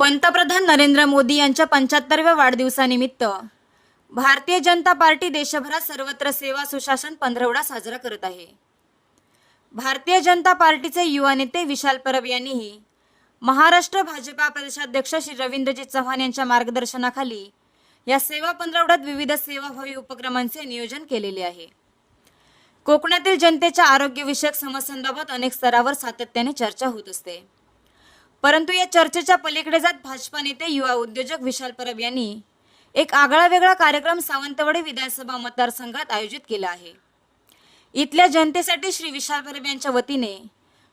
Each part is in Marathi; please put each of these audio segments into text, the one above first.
पंतप्रधान नरेंद्र मोदी यांच्या पंच्याहत्तरव्या वाढदिवसानिमित्त भारतीय जनता पार्टी देशभरात सर्वत्र सेवा सुशासन पंधरवडा साजरा करत आहे. भारतीय जनता पार्टीचे युवा नेते विशाल परब यांनीही महाराष्ट्र भाजपा प्रदेशाध्यक्ष श्री रवींद्रजी चव्हाण यांच्या मार्गदर्शनाखाली या सेवा पंधरवड्यात विविध सेवाभावी उपक्रमांचे नियोजन केलेले आहे. कोकणातील जनतेच्या आरोग्यविषयक समस्यांबाबत अनेक स्तरावर सातत्याने चर्चा होत असते. परंतु या चर्चेच्या पलीकडे जात भाजपा नेते युवा उद्योजक विशाल परब यांनी एक आगळा वेगळा कार्यक्रम सावंतवाडी विधानसभा मतदारसंघात आयोजित केला आहे. इथल्या जनतेसाठी श्री विशाल परब यांच्या वतीने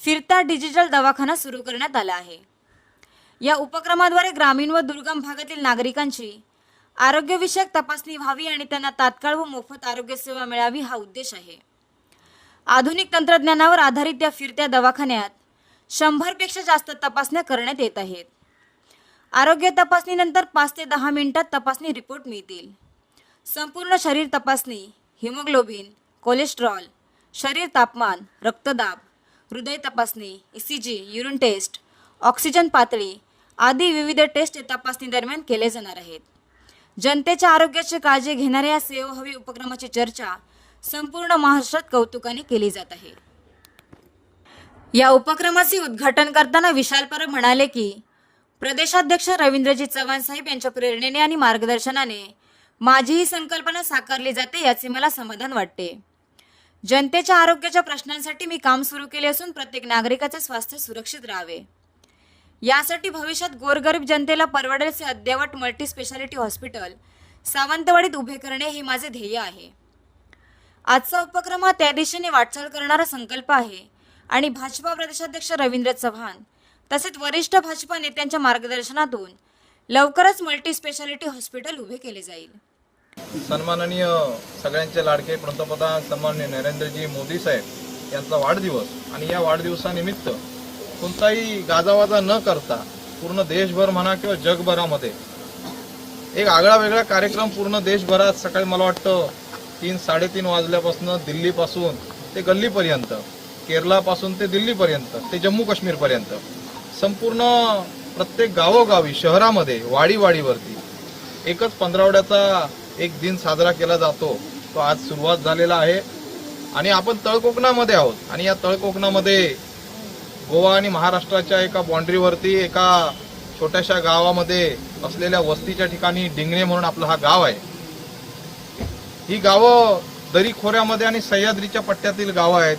फिरता डिजिटल दवाखाना सुरू करण्यात आला आहे. या उपक्रमाद्वारे ग्रामीण व दुर्गम भागातील नागरिकांची आरोग्यविषयक तपासणी व्हावी आणि त्यांना तात्काळ व मोफत आरोग्य सेवा मिळावी हा उद्देश आहे. आधुनिक तंत्रज्ञानावर आधारित या फिरत्या दवाखान्यात शंभरपेक्षा जास्त तपासण्या करण्यात येत आहेत. आरोग्य तपासणीनंतर पाच ते दहा मिनिटात तपासणी रिपोर्ट मिळतील. संपूर्ण शरीर तपासणी हिमोग्लोबिन कोलेस्ट्रॉल शरीर तापमान रक्तदाब हृदय तपासणी E C G urine test oxygen पातळी आदी विविध टेस्ट तपासणी दरम्यान केले जाणार आहेत. जनतेच्या आरोग्याची काळजी घेणाऱ्या या सेवाभावी उपक्रमाची चर्चा संपूर्ण महाराष्ट्रात कौतुकाने केली जात आहे. या उपक्रमाचे उद्घाटन करताना विशाल परब म्हणाले की प्रदेशाध्यक्ष रवींद्रजी चव्हाण साहेब यांच्या प्रेरणेने आणि मार्गदर्शनाने माझी ही संकल्पना साकारली जाते याचे मला समाधान वाटते. जनतेच्या आरोग्याच्या प्रश्नांसाठी मी काम सुरू केले असून प्रत्येक नागरिकाचे स्वास्थ्य सुरक्षित राहावे. यासाठी भविष्यात गोरगरीब जनतेला परवडेल असे अद्ययावत मल्टी स्पेशालिटी हॉस्पिटल सावंतवाडीत उभे करणे हे माझे ध्येय आहे. आजचा उपक्रम हा त्या दिशेने वाटचाल करणारा संकल्प आहे. आणि भाजपा प्रदेशाध्यक्ष रवींद्र चव्हाण तसेच वरिष्ठ भाजपा नेत्यांच्या मार्गदर्शनातून लवकरच मल्टी स्पेशालिटी हॉस्पिटल उभे केले जाईल. सन्माननीय सगळ्यांचे लाडके पंतप्रधान सन्माननीय नरेंद्रजी मोदी साहेब यांचा वाढदिवस आणि या वाढदिवसानिमित्त कोणताही गाजावाजा न करता पूर्ण देशभर म्हणा किंवा जगभरामध्ये एक आगळा वेगळा कार्यक्रम पूर्ण देशभरात सकाळी मला वाटतं तीन साडेतीन वाजल्यापासून दिल्लीपासून ते गल्लीपर्यंत केरळापासून ते दिल्लीपर्यंत ते जम्मू काश्मीरपर्यंत. संपूर्ण प्रत्येक गावोगावी शहरामध्ये वाडीवाडीवरती एकच पंधरावड्याचा एक दिन साजरा केला जातो. तो आज सुरुवात झालेला आहे. आणि आपण तळकोकणामध्ये आहोत. आणि या तळकोकणामध्ये गोवा आणि महाराष्ट्राच्या एका बाँड्रीवरती एका छोट्याशा गावामध्ये असलेल्या वस्तीच्या ठिकाणी डिंगणे म्हणून आपला हा गाव आहे. ही गावं दरी खोऱ्यामध्ये आणि सह्याद्रीच्या पट्ट्यातील गावं आहेत.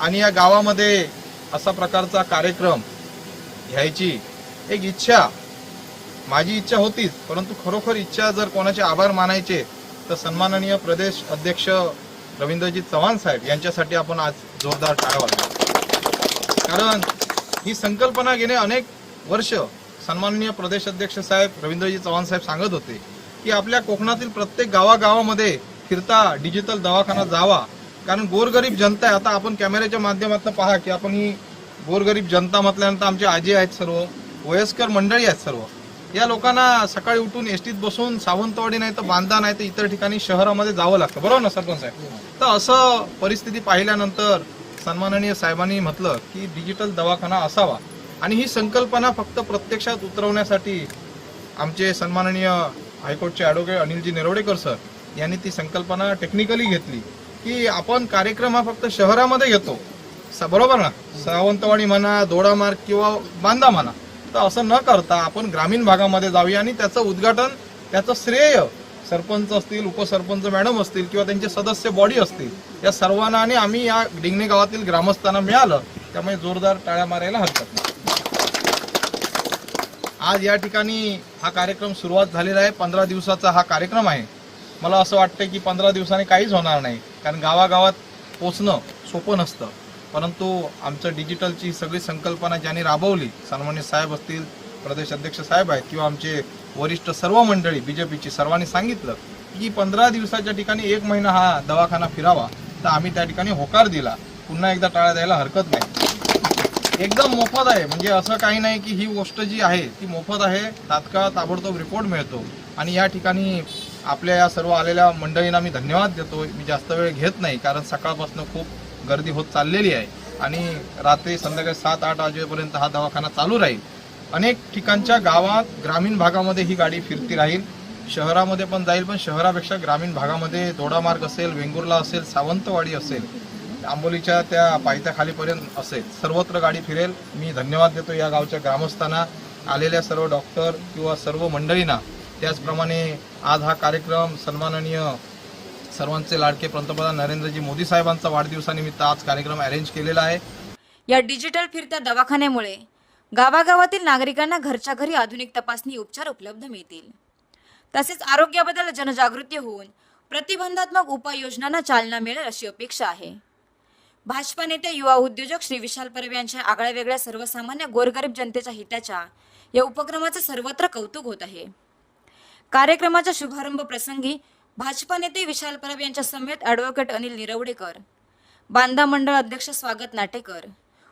आणि या गावामध्ये असा प्रकारचा कार्यक्रम घ्यायची एक इच्छा माझी इच्छा होतीच परंतु खरोखर इच्छा जर कोणाचे आभार मानायचे तर सन्माननीय प्रदेश अध्यक्ष रवींद्रजी चव्हाण साहेब यांच्यासाठी आपण आज जोरदार टाळावा कारण ही संकल्पना गेले अनेक वर्ष सन्माननीय प्रदेश अध्यक्ष साहेब रवींद्रजी चव्हाण साहेब सांगत होते की आपल्या कोकणातील प्रत्येक गावागावामध्ये फिरता डिजिटल दवाखाना जावा कारण गोरगरीब जनता आहे. आता आपण कॅमेऱ्याच्या माध्यमातून पहा की आपण ही गोरगरीब जनता म्हटल्यानंतर आमचे आजी आहेत सर्व वयस्कर मंडळी आहेत सर्व. या लोकांना सकाळी उठून एसटीत बसून सावंतवाडी नाही तर बांधा नाही तर इतर ठिकाणी शहरामध्ये जावं लागतं. बरोबर ना सरपंच साहेब? तर असं परिस्थिती पाहिल्यानंतर सन्माननीय साहेबांनी म्हटलं की डिजिटल दवाखाना असावा. आणि ही संकल्पना फक्त प्रत्यक्षात उतरवण्यासाठी आमचे सन्माननीय हायकोर्टचे ॲडव्होकेट अनिलजी नेरोडेकर सर यांनी ती संकल्पना टेक्निकली घेतली. की आपण कार्यक्रम हा फक्त शहरामध्ये घेतो. स- बरोबर ना? सावंतवाडी म्हणा दोडामार्ग किंवा बांदा म्हणा. तर असं न करता आपण ग्रामीण भागामध्ये जाऊया आणि त्याचं उद्घाटन त्याचं श्रेय सरपंच असतील उपसरपंच मॅडम असतील किंवा त्यांचे सदस्य बॉडी असतील या सर्वांना आणि आम्ही या डिंगणे गावातील ग्रामस्थांना मिळालं त्यामुळे जोरदार टाळ्या मारायला हरकत नाही. आज या ठिकाणी हा कार्यक्रम सुरुवात झालेला आहे. पंधरा दिवसाचा हा कार्यक्रम आहे. मला असं वाटतं की पंधरा दिवसांनी काहीच होणार नाही. कारण गावागावात पोचणं सोपं नसतं. परंतु आमचं डिजिटलची सगळी संकल्पना ज्यांनी राबवली सन्मान्य साहेब असतील प्रदेश अध्यक्ष साहेब आहेत किंवा आमचे वरिष्ठ सर्व मंडळी बीजेपीची सर्वांनी सांगितलं की पंधरा दिवसाच्या ठिकाणी एक महिना हा दवाखाना फिरावा तर आम्ही त्या ठिकाणी होकार दिला. पुन्हा एकदा टाळ्या द्यायला हरकत नाही. एकदम मोफत आहे. म्हणजे असं काही नाही की ही गोष्ट जी आहे ती मोफत आहे तात्काळ ताबडतोब रिपोर्ट मिळतो. आणि या ठिकाणी आपल्या या सर्व आलेल्या मंडळींना मी धन्यवाद देतो मी जास्त वेळ घेत नाही कारण सकाळपासून खूप गर्दी होत चाललेली आहे. आणि रात्री संध्याकाळी सात आठ वाजेपर्यंत हा दवाखाना चालू राहील. अनेक ठिकाणच्या गावात ग्रामीण भागामध्ये ही गाडी फिरती राहील. शहरामध्ये पण जाईल पण शहरापेक्षा ग्रामीण भागामध्ये दोडामार्ग असेल वेंगुर्ला असेल सावंतवाडी असेल आंबोलीच्या त्या पायथ्याखालीपर्यंत असेल सर्वत्र गाडी फिरेल. मी धन्यवाद देतो या गावच्या ग्रामस्थांना आलेल्या सर्व डॉक्टर किंवा सर्व मंडळींना. त्याचप्रमाणे आज हा कार्यक्रम सन्माननीय सर्वांचे लाडके पंतप्रधान नरेंद्रजी मोदी साहेबांचा वाढदिवसानिमित्त आज कार्यक्रम अरेंज केलेला आहे. या डिजिटल फिरत्या दवाखान्यामुळे गावागावातील नागरिकांना घरच्या घरी आधुनिक तपासणी उपचार उपलब्ध मिळतील. तसेच आरोग्याबद्दल जनजागृती होऊन प्रतिबंधात्मक उपाययोजनांना चालना मिळेल अशी अपेक्षा आहे. भाजपा नेते युवा उद्योजक श्री विशाल परब यांच्या आगळ्या वेगळ्या सर्वसामान्य गोरगरीब जनतेच्या हिताच्या या उपक्रमाचे सर्वत्र कौतुक होत आहे. कार्यक्रमाच्या शुभारंभ प्रसंगी भाजपा नेते विशाल परब यांच्या समेत ॲडव्होकेट अनिल निरवडेकर बांधा मंडळ अध्यक्ष स्वागत नाटेकर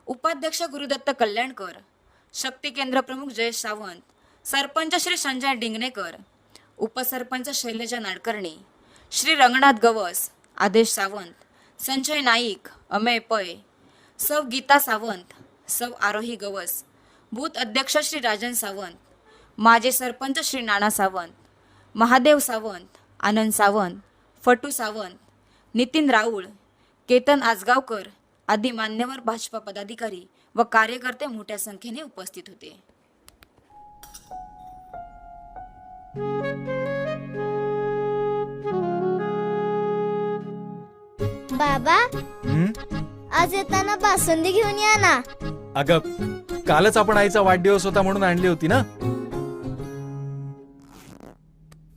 उपाध्यक्ष गुरुदत्त कल्याणकर शक्ती केंद्र प्रमुख जयेश सावंत सरपंच श्री संजय डिंगणेकर उपसरपंच शैलजा नाडकर्णी श्री रंगनाथ गवस आदेश सावंत संजय नाईक अमेय पै सौ गीता सावंत सौ आरोही गवस बूथ अध्यक्ष श्री राजन सावंत माजी सरपंच श्री नाना सावंत महादेव सावंत आनंद सावंत फटू सावंत नितीन राऊळ केतन आजगावकर आदी मान्यवर भाजपा पदाधिकारी व कार्यकर्ते मोठ्या संख्येने उपस्थित होते. बाबा हं? आज येताना बासुंदी घेऊन या ना. अगं कालच आपण आईचा वाढदिवस होता म्हणून आणली होती ना?